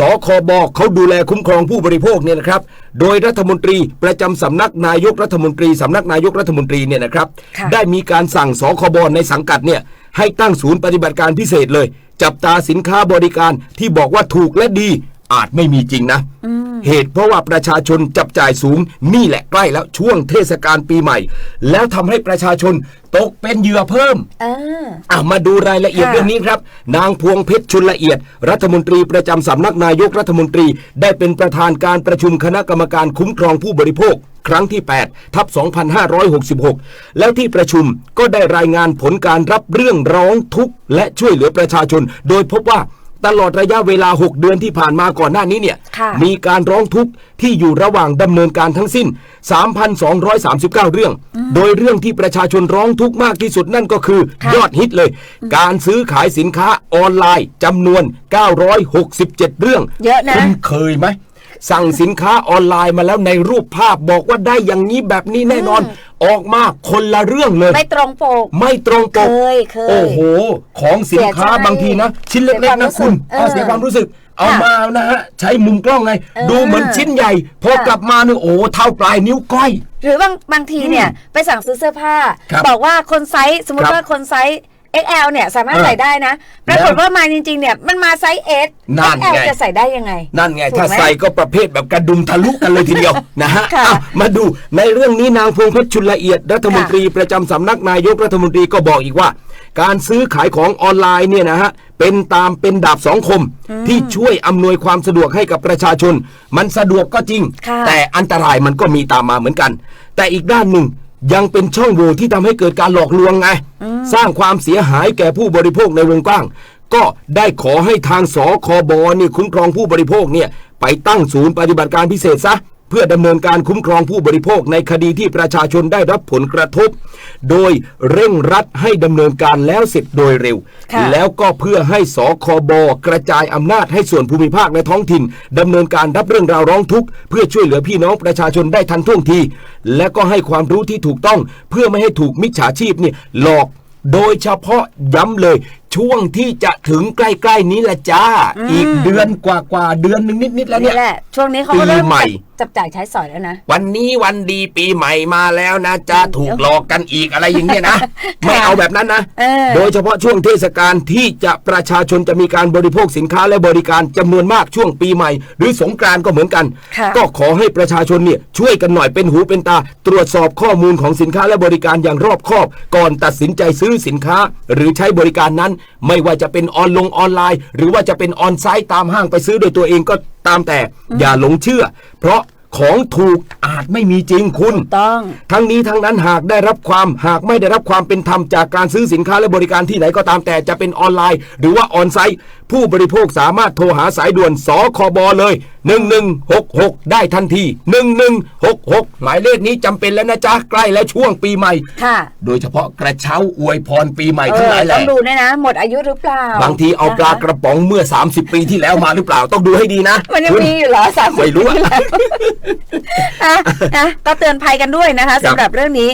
สคบเขาดูแลคุ้มครองผู้บริโภคเนี่ยนะครับ โดยรัฐมนตรีประจำสำนักนายกรัฐมนตรีสำนักนายกรัฐมนตรีเนี่ยนะครับค่ะได้มีการสั่งสคบในสังกัดเนี่ยให้ตั้งศูนย์ปฏิบัติการพิเศษเลย จับตาสินค้าบริการที่บอกว่าถูกและดีอาจไม่มีจริงนะ เหตุเพราะว่าประชาชนจับจ่ายสูงนี่แหละใกล้แล้วช่วงเทศกาลปีใหม่ แล้วทำให้ประชาชนตกเป็นเหยื่อเพิ่มเอออะมาดูรายละเอียดค่ะเรื่องนี้ครับ นางพวงเพชรชุนละเอียด รัฐมนตรีประจำสำนักนายกรัฐมนตรี ได้เป็นประธานการประชุมคณะกรรมการคุ้มครองผู้บริโภคครั้งที่ 8 ทับ 2566 แล้วที่ประชุมก็ได้รายงานผลการรับเรื่องร้องทุกข์และช่วยเหลือประชาชน โดยพบว่า ตลอดระยะเวลา 6 เดือนที่ผ่านมาก่อนหน้านี้เนี่ย ค่ะมีการร้องทุกข์ที่อยู่ระหว่างดำเนินการทั้งสิ้น 3,239 เรื่อง โดยเรื่องที่ประชาชนร้องทุกข์มากที่สุดนั่นก็คือ ค่ะ ยอดฮิตเลย การซื้อขายสินค้าออนไลน์จำนวน 967 เรื่อง เยอะนะ คุณเคยไหม สั่งสินค้าออนไลน์มาแล้วในรูปภาพบอกว่าได้อย่างนี้แบบนี้แน่นอน ออกมาคนละเรื่องเลย ไม่ตรงปก ไม่ตรงปกเคยเคยโอ้โห ของสินค้าเสียใจบางทีนะ ชิ้นเล็กๆนะเสียความรู้สึคุกณเออเอาเสียความรู้สึกเอาค่ะมานะฮะ ใช้มุมกล้องไงเออดูเหมือนชิ้นใหญ่ พอค่ะกลับมาเนี่ยโอ้เท่าปลายนิ้วก้อย หรือบางบางทีเนี่ย ไปสั่งซื้อเสื้อผ้าครับบอกว่าคนไซส์สมมครัติบว่าคนไซส์ XL เนี่ยสามารถเออใส่ได้นะปรากฏว่ามาจริงๆเนี่ยมันมาไซส์ S นั่น XL ไง จะใส่ได้ยังไง นั่นไง ถูกถ้าไหมใส่ก็ประเภทแบบกระดุมทะลุกันเลยทีเดียว นะฮะค่ะอะมาดูในเรื่องนี้นางพวงเพชรชุนละเอียด รัฐมนตรีประจำสำนักนายกรัฐมนตรีก็บอกอีกว่า การซื้อขายของออนไลน์เนี่ยนะฮะเป็นตามเป็นดาบสองคม ที่ช่วยอำนวยความสะดวกให้กับประชาชน มันสะดวกก็จริง ค่ะ แต่อันตรายมันก็มีตามมาเหมือนกัน แต่อีกด้านหนึ่งยังเป็นช่องโหว่ที่ทำให้เกิดการหลอกลวงไง สร้างความเสียหายแก่ผู้บริโภคในวงกว้าง ก็ได้ขอให้ทางสคบนี่คุ้มครองผู้บริโภคเนี่ยไปตั้งศูนย์ปฏิบัติการพิเศษซะเพื่อดำเนินการคุ้มครองผู้บริโภคในคดีที่ประชาชนได้รับผลกระทบ โดยเร่งรัดให้ดำเนินการแล้วเสร็จโดยเร็วค่ะแล้วก็เพื่อให้สคบกระจายอำนาจให้ส่วนภูมิภาคและท้องถิ่นดำเนินการรับเรื่องราวร้องทุกข์เพื่อช่วยเหลือพี่น้องประชาชนได้ทันท่วงที และก็ให้ความรู้ที่ถูกต้องเพื่อไม่ให้ถูกมิจฉาชีพเนี่ยหลอก โดยเฉพาะย้ำเลย ช่วงที่จะถึงใกล้ ๆ นี้ละจ้าอีกเดือนกว่าๆเดือนหนึ่งนิดๆแล้วเนี่นี่ย แหละ ช่วงนี้เขาก็เริ่มปีใหม่ จับจ่ายใช้สอยแล้วนะ วันนี้วันดีปีใหม่มาแล้วนะจะถูกหลอกกันอีกอะไรอย่างเงี้ยนะ ไม่เอาแบบนั้นนะ เออ โดยเฉพาะช่วงเทศกาลที่จะประชาชนจะมีการบริโภคสินค้าและบริการจำนวนมากช่วงปีใหม่ หรือสงกรานต์ก็เหมือนกัน ค่ะ ก็ขอให้ประชาชนเนี่ยช่วยกันหน่อยเป็นหูเป็นตา ตรวจสอบข้อมูลของสินค้าและบริการอย่างรอบคอบ ก่อนตัดสินใจซื้อสินค้า หรือใช้บริการนั้นไม่ว่าจะเป็นออนลงออนไลน์ หรือว่าจะเป็นออนไซต์ตามห้างไปซื้อโดยตัวเองก็ตามแต่อย่าหลงเชื่อ เพราะของถูกอาจไม่มีจริงคุณ ต้อง ทั้งนี้ทั้งนั้นหากได้รับความหากไม่ได้รับความเป็นธรรมจากการซื้อสินค้าและบริการที่ไหนก็ตามแต่จะเป็นออนไลน์ หรือว่าออนไซต์ ผู้บริโภคสามารถโทรหาสายด่วนสคบเลย1166 ได้ทันที 1166 หมายเลขนี้จำเป็นแล้วนะจ๊ะ ใกล้แล้วช่วงปีใหม่ ค่ะโดยเฉพาะกระเช้าอวยพรปีใหม่เอทั้งหอลายแหต้อละงดูด้วยนะ หมดอายุหรือเปล่าบางทีเอาปลากระป๋องเมื่อ 30 ปีที่แล้วมาหรือเปล่าต้องดูให้ดีนะมันยังคุณมีอยู่เหรอสามไม่รู้อะ อะนะก็เตือนภัยกันด้วยนะคะครับสำหรับเรื่องนี้